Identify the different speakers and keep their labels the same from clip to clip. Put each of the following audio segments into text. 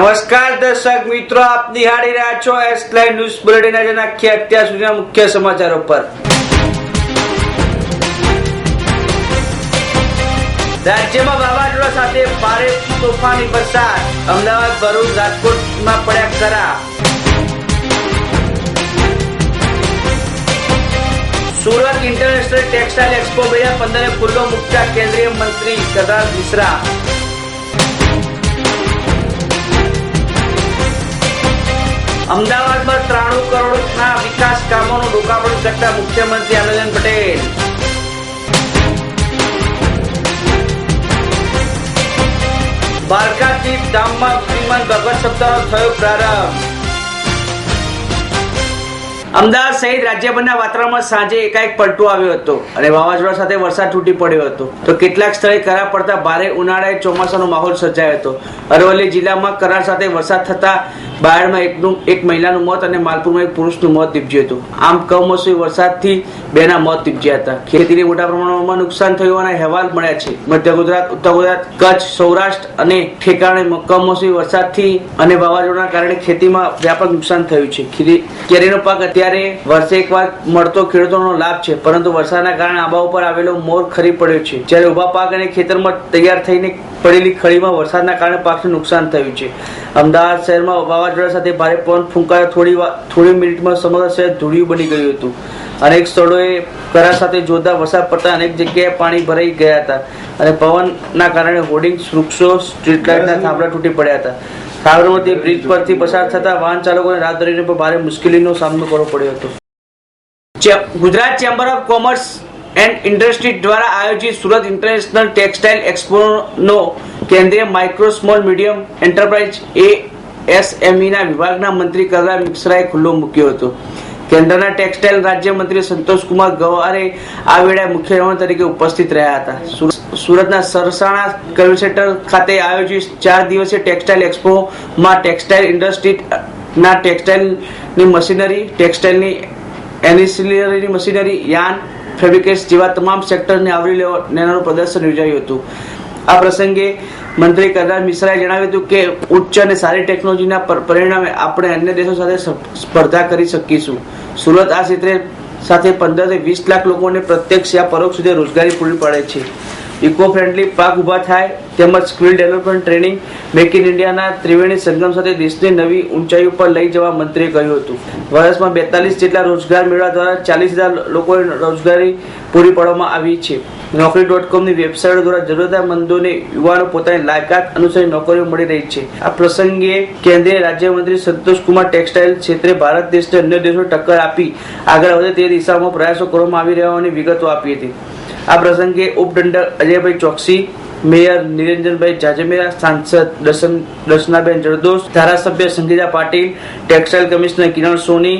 Speaker 1: નમસ્કાર દર્શક મિત્રો, આપ નિહાળી રહ્યા છો એસ લાઈવ ન્યૂઝ બુલેટિન આજે નાખીએ અત્યાર સુધીના મુખ્ય સમાચારો પર. રાજ્યમાં વાવાઝોડા સાથે ભારે તોફાની વરસાદ અમદાવાદ, ભરૂચ, રાજકોટમાં પડ્યા કરા સુરત ઇન્ટરનેશનલ ટેક્સટાઇલ એક્સપો બે હજાર પંદરને ખુલ્લો મુકતા કેન્દ્રીય મંત્રી કદાર મિશ્રા. અમદાવાદમાં ત્રાણું કરોડના વિકાસ કામોનું લોકાર્પણ કરતા મુખ્યમંત્રી આનંદન પટેલ. દ્વારકાથી ધામમાં શ્રીમદ ભગવત સપ્તાહનો થયો પ્રારંભ. અમદાવાદ સહિત રાજ્યભરના વાતાવરણમાં સાંજે એકાએક પલટો આવ્યો હતો અને વાવાઝોડા સાથે વરસાદ તૂટી પડ્યો હતો. તો કેટલાક સ્થળે કરા પડતા ભારે ઉનાળાએ ચોમાસાનો માહોલ સર્જાયો હતો. અરવલ્લી જિલ્લામાં કરાર સાથે વરસાદ થતા બાયડમાં એકનું એક મહિલાનું મોત અને માલપુરમાં એક પુરુષનું મોત નીપજ્યું હતું. આમ કમોસમી વરસાદથી બેના મોત નીપજ્યા હતા. ખેતીને મોટા પ્રમાણમાં નુકસાન થયું હોવાના અહેવાલ મળ્યા છે. મધ્ય ગુજરાત, ઉત્તર ગુજરાત, કચ્છ, સૌરાષ્ટ્ર અને ઠેકાણે કમોસમી વરસાદથી અને વાવાઝોડાના કારણે ખેતીમાં વ્યાપક નુકસાન થયું છે. કેરીનો પાક અત્યારે વર્ષે એકવાર મળતો ખેડૂતોનો લાભ છે, પરંતુ વરસાદના કારણે આંબા ઉપર આવેલો મોર ખરી પડ્યો છે. જ્યારે ઊભા પાક અને ખેતરમાં તૈયાર થઈને પડેલી ખળીમાં વરસાદના કારણે પાકને નુકસાન થયું છે. અમદાવાદ શહેરમાં વાવાઝોડા સાથે ભારે પવન ફૂંકાયો. થોડી થોડી મિનિટમાં સમગ્ર શહેર ધૂળિયું બની ગયું હતું. અનેક સ્થળોએ કરા સાથે જોરદાર વરસાદ પડતા અનેક જગ્યાએ પાણી ભરાઈ ગયા હતા અને પવનના કારણે હોર્ડિંગ્સ વૃક્ષો સ્ટ્રીટ લાઇટના થાંભલા તૂટી પડ્યા હતા. સાબરમતી બ્રિજ પરથી પસાર થતા વાહન ચાલકોને રાહદારીને પણ ભારે મુશ્કેલીનો સામનો કરવો પડ્યો હતો. Gujarat chamber of commerce and industry દ્વારા આયોજિત સુરત ઇન્ટરનેશનલ ટેક્સટાઇલ એક્સપોનો કેન્દ્રીય માઇક્રો સ્મોલ મીડિયમ એન્ટરપ્રાઇઝ એ એસએમઈના વિભાગના મંત્રી કલરાજ મિશ્રાએ ખુલ્લો મૂક્યો હતો. કેન્દ્રના ટેક્સટાઇલ રાજ્યમંત્રી સંતોષકુમાર ગવારે આ વેળાએ મુખ્ય મહેમાન તરીકે ઉપસ્થિત રહ્યા હતા. સુરતના સરસાણા કલ્ચર ખાતે આયોજિત ચાર દિવસીય ટેક્સટાઇલ એક્સપોમાં ટેક્સટાઇલ ઇન્ડસ્ટ્રી ના ટેક્સટાઇલની મશીનરી, ટેક્સટાઇલની એનિસિલરી મશીનરી, યાન ફેબ્રિકેટ્સ જેવા તમામ સેક્ટરને આવરી લેવાનું પ્રદર્શન યોજાયું હતું. આ પ્રસંગે મંત્રી કરદાર મિશ્રાએ જણાવ્યું હતું કે ઉચ્ચ અને સારી ટેકનોલોજીના પરિણામે આપણે અન્ય દેશો સાથે સ્પર્ધા કરી શકીશું. સુરત આ ક્ષેત્રે સાથે પંદરથી વીસ લાખ લોકોને પ્રત્યક્ષ યા પરોક્ષ સુધી રોજગારી પૂરી પાડે છે. ઇકો ફ્રેન્ડલી પાક ઊભા થાય, તેમજ skill development training make in ઇન્ડિયાના ત્રિવેણી સંગમ સાથે દેશને નવી ઊંચાઈ ઉપર લઈ જવા મંત્રીએ કહ્યું હતું. વર્ષમાં બેતાલીસ જેટલા રોજગાર મેળા દ્વારા ચાલીસ હજાર લોકોને રોજગારી પૂરી પાડવામાં આવી છે. નોકરી ડોટ કોમની વેબસાઇટ દ્વારા જરૂરિયાતમંદોને યુવાનો પોતાની લાયકાત અનુસાર નોકરીઓ મળી રહી છે. આ પ્રસંગે કેન્દ્રીય રાજ્યમંત્રી સંતોષ કુમાર ટેક્સટાઇલ ક્ષેત્રે ભારત દેશને અન્ય દેશો ટક્કર આપી આગળ વધે તે દિશામાં પ્રયાસો કરવામાં આવી રહ્યા હોવાની વિગતો આપી હતી. આ પ્રસંગે ઉપદંડક અજયભાઈ ચોકસી, મેયર નિરંજનભાઈ જાજમેરા સાંસદ દર્શન દર્શનાબેન જરદોશ, ધારાસભ્ય સંગીતા પાટીલ, ટેક્સટાઇલ કમિશનર કિરણ સોની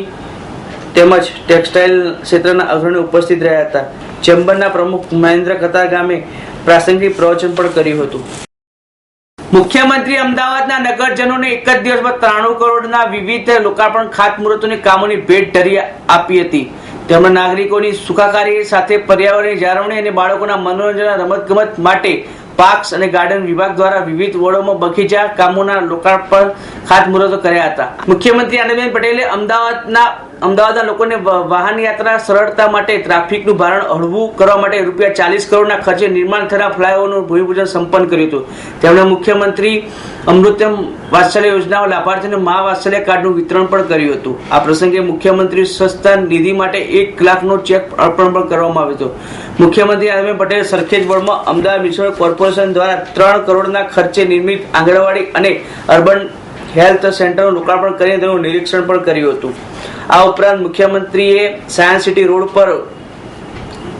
Speaker 1: તેમજ ટેક્સટાઇલ ક્ષેત્રના અગ્રણી ઉપસ્થિત રહ્યા હતા. ચેમ્બરના પ્રમુખ મહેન્દ્ર કતાર ગામે પ્રાસંગિક પ્રવચન પણ કર્યું હતું. મુખ્યમંત્રી અમદાવાદના નગરજનોને એક જ દિવસમાં ત્રાણું કરોડના વિવિધ લોકાર્પણ ખાતમુહૂર્તોની કામોની ભેટ ધરી આપી હતી. તેમણે નાગરિકોની સુખાકારી સાથે પર્યાવરણની જાળવણી અને બાળકોના મનોરંજન રમતગમત માટે પાર્ક્સ અને ગાર્ડન વિભાગ દ્વારા વિવિધ વોર્ડોમાં બગીચા કામોના લોકાર્પણ, ખાતમુહૂર્તો કર્યા હતા. મુખ્યમંત્રી આનંદબેન પટેલે અમદાવાદના અમદાવાદના લોકોને વાહન યાત્રા સરળતા માટે ટ્રાફિકનું ભારણ હળવું કરવા માટે રૂપિયા ચાલીસ કરોડના ખર્ચે નિર્માણ થયેલા ફ્લાયઓવરનું ભૂમિપૂજન સંપન્ન કર્યું હતું. તેમણે મુખ્યમંત્રી અમૃતમ વાત્સલ્ય યોજનાઓ લાભાર્થીને મહા વાત્સલ્ય કાર્ડનું વિતરણ પણ કર્યું હતું. આ પ્રસંગે મુખ્યમંત્રી સંસ્થા નિધિ માટે એક લાખનો ચેક અર્પણ પણ કરવામાં આવ્યો હતો. મુખ્યમંત્રી આનંદબેન પટેલ સરખેજ વોર્ડમાં અમદાવાદ મ્યુનિસિપલ કોર્પોરેશન દ્વારા ત્રણ કરોડના ખર્ચે નિર્મિત આંગણવાડી અને અર્બન હેલ્થ સેન્ટરનું લોકાર્પણ કરીને તેનું નિરીક્ષણ પણ કર્યું હતું. આ ઉપરાંત મુખ્યમંત્રીએ સાયન્સ સિટી રોડ પર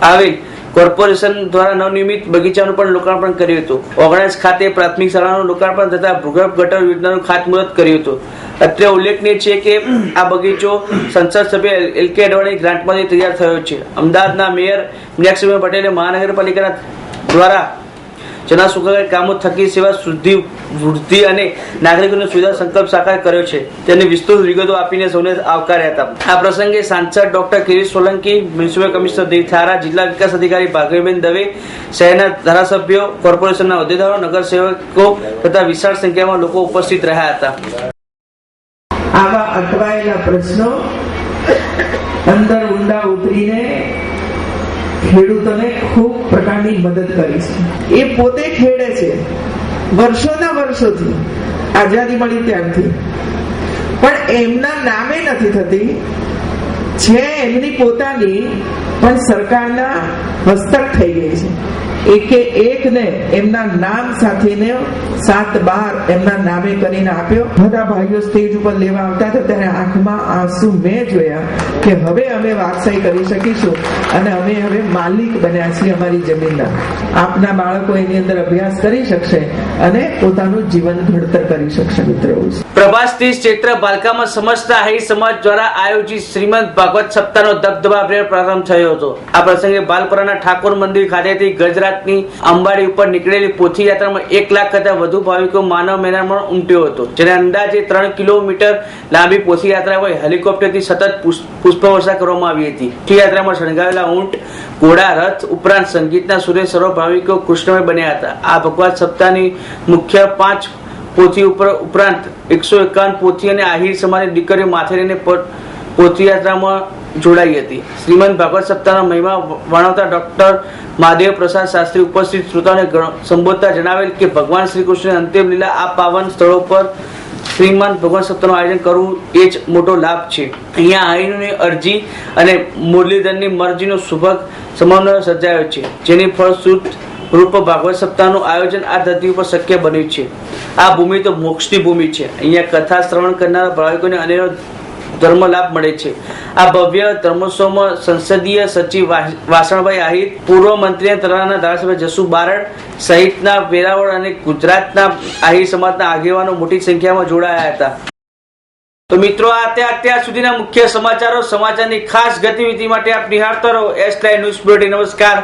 Speaker 1: આવેલ કોર્પોરેશન દ્વારા નવનિર્મિત બગીચાનું પણ લોકાર્પણ કર્યું હતું. ઓગણસ ખાતે પ્રાથમિક શાળાનું લોકાર્પણ તથા ભૂગર્ભ ગટર યોજનાનું ખાતમુહૂર્ત કર્યું હતું. અત્રે ઉલ્લેખનીય છે કે આ બગીચો સંસદ સભ્ય એલ કે અડવાણી ગ્રાન્ટમાંથી તૈયાર થયો છે. અમદાવાદના મેયર મીનાક્ષીભાઈ પટેલે મહાનગરપાલિકાના દ્વારા જના સુખાકારી કામો થકી સેવા શુદ્ધિ, વૃદ્ધિ અને નાગરિકોને સુવિધા સંકલ્પ સાકાર કર્યો છે. તેની વિસ્તૃત વિગતો આપીને સૌને આવકાર્યા હતા. આ પ્રસંગે સાંસદ doctor Kirit Solanki, municipal commissioner Dev Thara, જિલ્લા વિકાસ અધિકારી ભાગવીબેન દવે, શહેરના ધારાસભ્યો, કોર્પોરેશનના હોદ્દેદારો નગરસેવકો તથા વિશાળ સંખ્યામાં લોકો ઉપસ્થિત રહ્યા હતા.
Speaker 2: આવા અટવાયેલા પ્રશ્નો અંદર ખેડૂતોને ખૂબ પ્રકારની મદદ કરી છે. એ પોતે ખેડે છે. વર્ષોના વર્ષોથી આઝાદી મળી ત્યારથી. પણ એમના નામે નથી થતી. છે એમની પોતાની, પણ સરકારના હસ્તક થઈ ગઈ છે. એકે એકને એમના નામ સાથેને સાત બાર એમના નામે કરીને આપ્યો. બધા ભાઈઓ સ્ટેજ ઉપર લેવા આવતા હતા, ત્યારે આંખમાં આંસુ મેં જોયા કે હવે અમે વારસાઈ કરી શકીશું અને અમે હવે માલિક બન્યા છીએ અમારી જમીનના. આપના બાળકો એની અંદર અભ્યાસ કરી શકશે અને પોતાનું જીવન ઘડતર કરી શકશે મિત્રો. એવું છે
Speaker 1: પ્રભાસ ત્રીસ ચૈત્ર બાલકામાં સમસ્ત આહિર સમાજ દ્વારા આયોજિત શ્રીમંત ભાગવત સપ્તાહનો દબદબા પ્રારંભ થયો હતો. આ પ્રસંગે બાલપરાના ઠાકોર મંદિર ખાતેથી ગજરાતની અંબાડી ઉપર નીકળેલી પોથી યાત્રામાં એક લાખ કરતા વધુ ભાવિકો માનવ મેદાનમાં ઉમટ્યો હતો. જેને અંદાજે ત્રણ કિલોમીટર લાંબી પોથી યાત્રા હોય હેલિકોપ્ટરથી સતત પુષ્પવર્ષા કરવામાં આવી હતી. પોથી યાત્રામાં શણગાવેલા ઊંટ, ઘોડા, રથ ઉપરાંત સંગીતના સુરે સર્વ ભાવિકો કૃષ્ણમય બન્યા હતા. આ ભગવાન સપ્તાહની મુખ્ય પાંચ પોથી ઉપર ઉપરાંત એકસો એકાવન પોથી અને આહિર સમાજની દીકરીઓ માથે લઈને પ- પોથયાત્રામાં જોડાઈ હતી. શ્રીમદ ભાગવત સપ્તાહના મહિમા વર્ણવતા ડોક્ટર મહાદેવ પ્રસાદ શાસ્ત્રી ઉપસ્થિત શ્રોતાને સંબોધતા જણાવેલ કે ભગવાન શ્રી કૃષ્ણની અંતિમ લીલા આ પાવન સ્થળો પર શ્રીમાન ભગવાન સપ્તાહનું આયોજન કરવું એ જ મોટો લાભ છે. અહીંયા આઈનની અરજી અને મુરલીધરની મરજીનો સુભગ સમન્વય સર્જાયો છે, જેની ફળશ્રુત રૂપ ભાગવત સપ્તાહનું આયોજન આ ધરતી ઉપર શક્ય બન્યું છે. આ ભૂમિ તો મોક્ષની ભૂમિ છે. અહીંયા કથા શ્રવણ કરનારા ભાવિકોને અનેરો ધર્મ લાભ મળે છે. આ ભવ્ય ધર્મોત્સવમાં સંસદીય સચિવ વાસણભાઈ આહિર, પૂર્વ મંત્રી અને ધારાસભ્ય જસુ બારડ સહિતના વેરાવળ અને ગુજરાતના આહિર સમાજના આગેવાનો મોટી સંખ્યામાં જોડાયા હતા. તો મિત્રો, આ તે અત્યાર સુધીના મુખ્ય સમાચારો. સમાચારની ખાસ ગતિવિધિ માટે આપ નિહાળતા રહો. એસ લાઈવ ન્યૂઝ બુલેટિન નમસ્કાર.